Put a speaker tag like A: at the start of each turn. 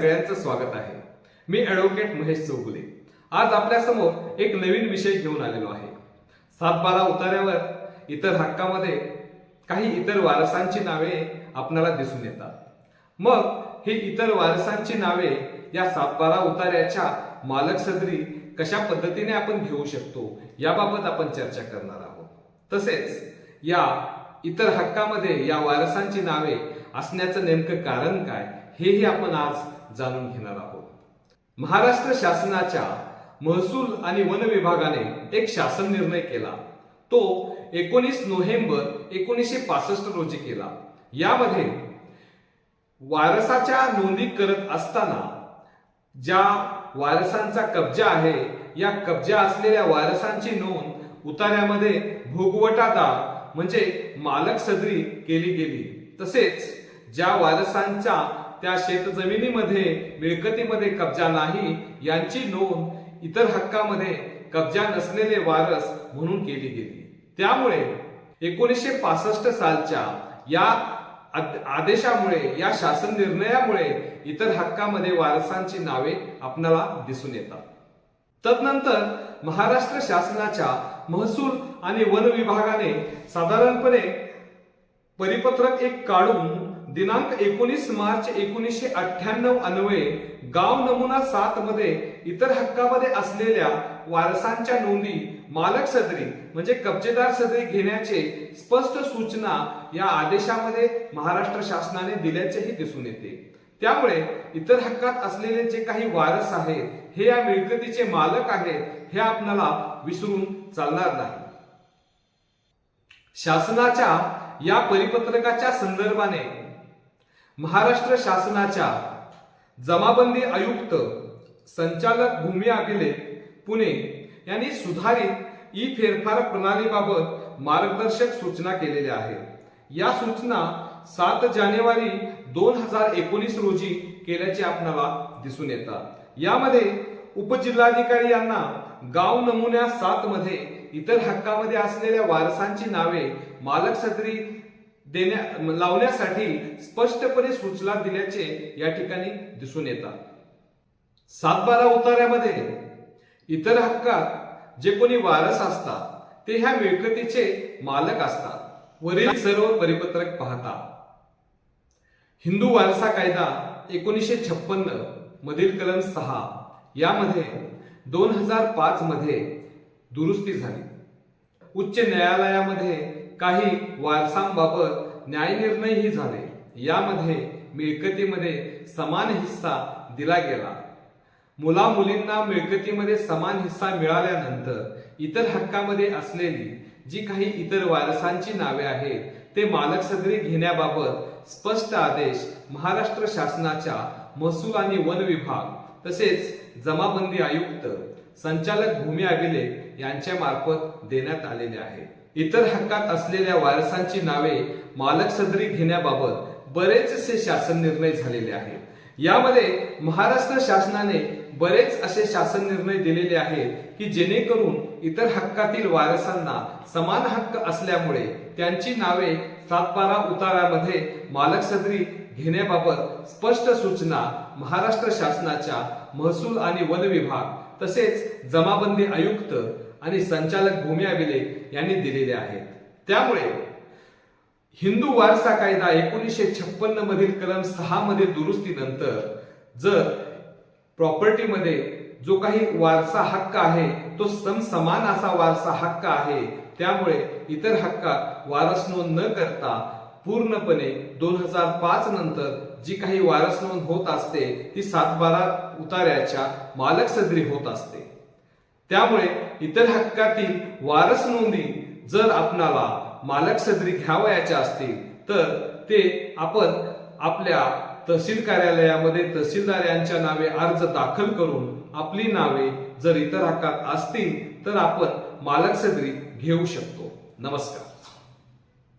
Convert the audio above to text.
A: सगळ्यांचं स्वागत आहे. मी ऍडव्होकेट महेश चौगुले. आज आपल्यासमोर एक नवीन विषय घेऊन आलेलो आहे. सातबारा उतार्यावर इतर हक्कामध्ये काही इतर वारसांची नावे आपणाला दिसून येतात. मग ही इतर वारसांची नावे या सातबारा उतार्याच्या मालक सदरी कशा पद्धतीने आपण घेऊ शकतो याबाबत आपण चर्चा करणार आहोत. तसेच या इतर हक्कामध्ये या वारसांची नावे असण्याचं नेमकं कारण काय हेही आपण आज जाणून घेणार आहोत. महाराष्ट्र शासनाच्या महसूल आणि वन विभागाने एक शासन निर्णय केला. तो एकोणीस नोव्हेंबर एकोणीसशे पासष्ट रोजी केला. यामध्ये वारसाच्या नोंदी करत असताना ज्या वारसांचा कब्जा आहे या कब्जा असलेल्या वारसांची नोंद उतार्यामध्ये भोगवटादार म्हणजे मालक सदरी केली गेली. तसेच ज्या वारसांच्या त्या शेतजमिनीमध्ये मिळकतीमध्ये कब्जा नाही यांची नोंद इतर हक्कामध्ये कब्जा नसलेले वारस म्हणून केली गेली. त्यामुळे एकोणीसशे पासष्ट सालच्या या आद- आदेशामुळे या शासन निर्णयामुळे इतर हक्कामध्ये वारसांची नावे आपल्याला दिसून येतात. तदनंतर महाराष्ट्र शासनाच्या महसूल आणि वन विभागाने साधारणपणे परिपत्रक एक काढून दिनांक एकोणीस मार्च एकोणीसशे अठ्ठ्याण्णव अन्वये गाव नमुना सात मध्ये इतर हक्कामध्ये असलेल्या वारसांच्या नोंदी मालक सदरी म्हणजे कब्जेदार सदरी घेण्याचे स्पष्ट सूचना या आदेशामध्ये महाराष्ट्र शासनाने दिल्याचेही दिसून येते. त्यामुळे इतर हक्कात असलेले जे काही वारस आहेत हे या मिळकतीचे मालक आहेत हे आपणाला विसरून चालणार नाही. शासनाच्या या परिपत्रकाच्या संदर्भाने महाराष्ट्र शासनाच्या जमाबंदी आयुक्त संचालक भूमी अभिलेख पुणे यांनी सुधारित ई फेरफार प्रणालीबाबत मार्गदर्शक सूचना केलेल्या आहेत. या सूचना सात जानेवारी दोन हजार एकोणीस रोजी केल्याचे आपणाला दिसून येतात. यामध्ये उपजिल्हाधिकारी यांना गाव नमुन्या सात मध्ये इतर हक्कामध्ये असलेल्या वारसांची नावे मालक सदरी देण्या लावण्यासाठी स्पष्टपणे सूचना दिल्याचे या ठिकाणी दिसून येतात. सातबारा उतार्यामध्ये इतर हक्कात जे कोणी वारस असतात ते ह्या मिळकतीचे मालक असतात. वरील सर्व परिपत्रक पाहता हिंदू वारसा कायदा एकोणीसशे छप्पन्न मधील कलम सहा यामध्ये दोन हजार पाच मध्ये दुरुस्ती झाली. उच्च न्यायालयामध्ये काही वारसांबाबत न्यायनिर्णयही झाले. यामध्ये मिळकतीमध्ये समान हिस्सा दिला गेला. मुला मुलींना मिळकतीमध्ये समान हिस्सा मिळाल्यानंतर इतर हक्कामध्ये असलेली जी काही इतर वारसांची नावे आहेत ते मालक सदरी घेण्याबाबत स्पष्ट आदेश महाराष्ट्र शासनाच्या महसूल आणि वन विभाग तसेच जमाबंदी आयुक्त संचालक भूमी अभिलेख यांच्या मार्फत देण्यात आलेले आहे. इतर हक्कात असलेल्या वारसांची नावे मालक सदरी घेण्याबाबत बरेचसे शासन निर्णय झालेले आहेत यामध्ये महाराष्ट्र शासनाने बरेच असे शासन निर्णय दिलेले आहेत की जेणेकरून इतर हक्कातील वारसांना समान हक्क असल्यामुळे त्यांची नावे सातबारा उतारामध्ये मालक सदरी घेण्याबाबत स्पष्ट सूचना महाराष्ट्र शासनाच्या महसूल आणि वन विभाग तसेच जमाबंदी आयुक्त आणि संचालक भूमी अभिलेख यांनी दिलेले आहेत. त्यामुळे हिंदू वारसा कायदा एकोणीसशे छप्पन्न मधील कलम सहा मध्ये दुरुस्तीनंतर जर प्रॉपर्टीमध्ये जो काही वारसा हक्क आहे तो समसमान असा वारसा हक्क आहे त्यामुळे इतर हक्कात वारस नोंद न करता पूर्णपणे दोन हजार पाच नंतर जी काही वारस नोंद होत असते ती सातबारा उतार्याच्या मालक सदरी होत असते. त्यामुळे इतर हक्कातील वारस नोंदी जर आपणाला मालक सदरी घ्यावयाच्या असतील तर ते आपण आपल्या तहसील कार्यालयामध्ये तहसीलदार यांच्या नावे अर्ज दाखल करून आपली नावे जर इतर हक्कात असतील तर आपण मालक सदरी घेऊ शकतो. नमस्कार.